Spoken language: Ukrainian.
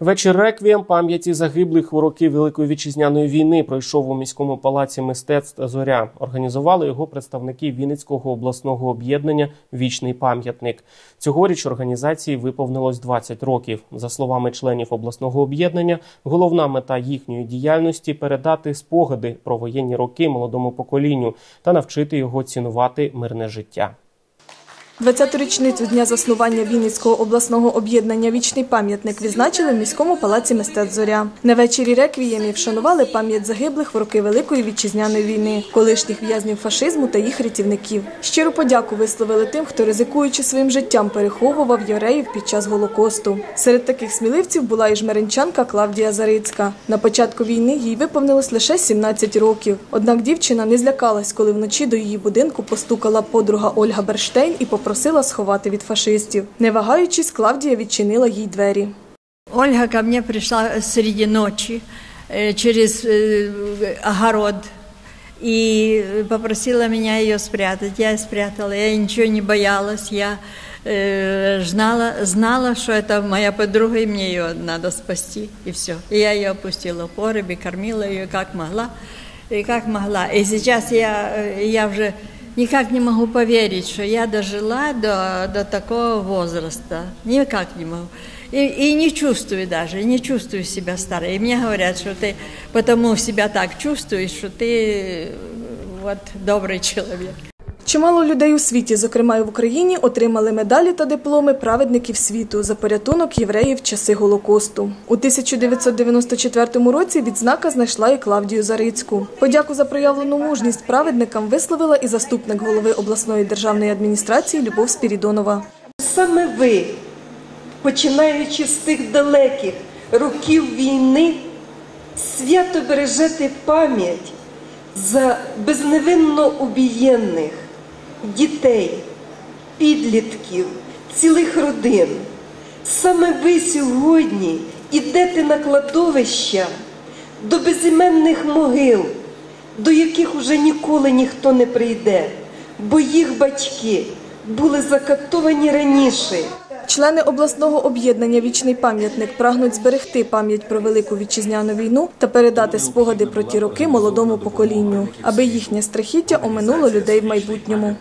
Вечір реквієм пам'яті загиблих у роки Великої вітчизняної війни пройшов у міському палаці мистецтв Зоря. Організували його представники Вінницького обласного об'єднання Вічний пам'ятник. Цьогоріч організації виповнилось 20 років. За словами членів обласного об'єднання, головна мета їхньої діяльності передати спогади про воєнні роки молодому поколінню та навчити його цінувати мирне життя. 20-ту річницю дня заснування Вінницького обласного об'єднання Вічний пам'ятник відзначили в міському палаці мистецтв Зоря. На вечорі реквіємів вшанували пам'ять загиблих в роки Великої вітчизняної війни, колишніх в'язнів фашизму та їх рятівників. Щиру подяку висловили тим, хто ризикуючи своїм життям переховував євреїв під час голокосту. Серед таких сміливців була і жмеринчанка Клавдія Зарицька. На початку війни їй виповнилось лише 17 років. Однак дівчина не злякалась, коли вночі до її будинку постукала подруга Ольга Берштейн і попросила сховати від фашистів. Не вагаючись, Клавдія відчинила їй двері. Ольга ко мне пришла среди ночи э, через э, огород и попросила меня ее спрятать. Я спрятала, я ничего не боялась, я э, знала, знала, что это моя подруга, и мне ее надо спасти, и все. И я ее опустила в погребе, кормила ее как могла, и как могла. И сейчас я, э, я уже никак не могу поверить, что я дожила до, до такого возраста. Никак не могу. И, и не чувствую даже, не чувствую себя старой. И мне говорят, что ты потому себя так чувствуешь, что ты вот добрый человек. Чимало людей у світі, зокрема і в Україні, отримали медалі та дипломи праведників світу за порятунок євреїв в часи Голокосту. У 1994 році відзнака знайшла і Клавдію Зарицьку. Подяку за проявлену мужність праведникам висловила і заступник голови обласної державної адміністрації Любов Спірідонова. Саме ви, починаючи з тих далеких років війни, свято бережете пам'ять за безневинно убієнних дітей, підлітків, цілих родин. Саме ви сьогодні ідете на кладовища до безіменних могил, до яких уже ніколи ніхто не прийде, бо їх батьки були закатовані раніше. Члени обласного об'єднання Вічний пам'ятник прагнуть зберегти пам'ять про велику вітчизняну війну та передати спогади про ті роки молодому поколінню, аби їхнє страхіття оминуло людей в майбутньому.